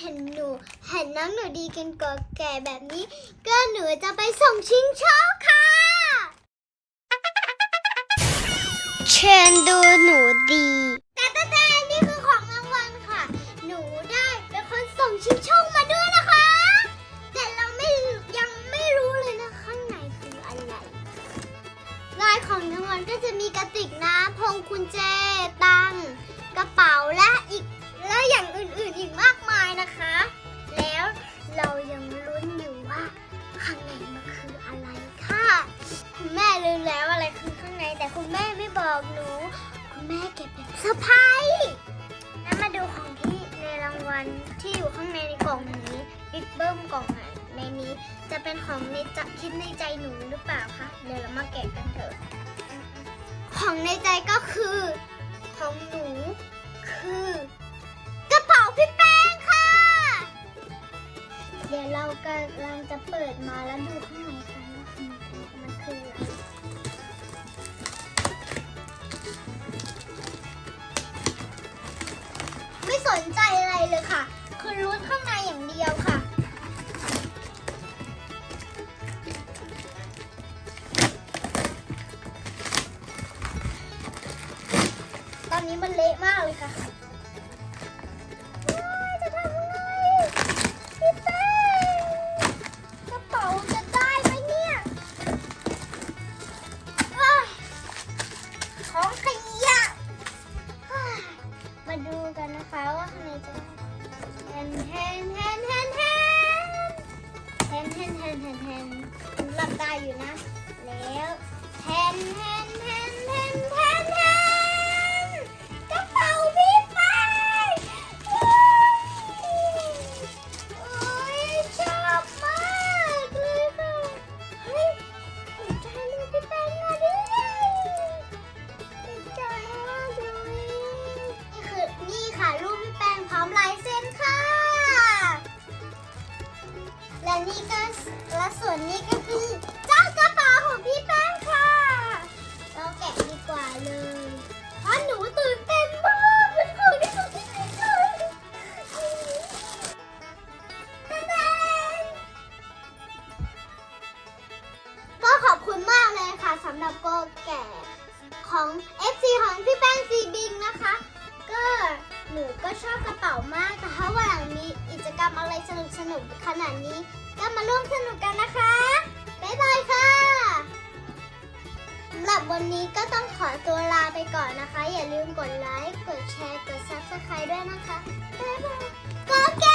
เห็นหนู เห็นน้องหนูดีกันกอแก่แบบนี้ ก็หนูจะไปส่งชิงโชคค่ะ เชิญดูหนูดี แต่แต่แต่นี่คือของรางวัลค่ะ หนูได้เป็นคนส่งชิงโชคมาด้วยนะคะ แต่เราไม่ยังไม่รู้เลยนะข้างในคืออะไรลายของรางวัลก็จะมีกระติกน้ำพวงกุญแจตังกระเป๋าและ ม่ไม่บอกหนู คุณแม่เก็บเป็นเซอร์ไพรส์แล้วมาดูของที่ในรางวัลที่อยู่ข้างในในกล่องนี้บิ๊กเบิ้มกล่องอะในนี้ จะเป็นของในจคิดในใจหนูหรือเปล่าคะเดี๋ยวเรามาแกะกันเถอะของในใจก็คือ ของหนูคือกระเป๋าพี่แป้งค่ะ เดี๋ยวเรากำลังจะเปิดมาแล้วดูข้างในกันว่ามันคืออะไร ลยค่ะ คือรู้ข้างในอย่างเดียวค่ะ ตอนนี้มันเละมากเลยค่ะมาดูกันนะคะว่าข้างในจะ นแทนแทนแทนแทนแทนแทนแทนแทนแทนหลับตาอยู่นะ แล้วแทนแทน นี่ก็และส่วนนี้ก็คือเจ้ากระเป๋าของพี่แป้งค่ะ เราแกะดีกว่าเลยเพราะหนูตื่นเต้นมากเป็นของที่หนูคิดไม่เคยตาดาก็ขอบคุณมากเลยค่ะสำหรับโกแก่ของ FC ของพี่แป้งซีบิงนะคะ ก็หนูก็ชอบกระเป๋ามาก แต่ถ้าวันหลังมีกิจกรรมอะไรสนุกสนุกๆขนาดนี้ ก็มาร่วมสนุกกันนะคะ บ๊ายบายค่ะสำหรับวันนี้ก็ต้องขอตัวลาไปก่อนนะคะ อย่าลืมกดไลค์ กดแชร์ กด Subscribe ด้วยนะคะ บ๊ายบายก็แก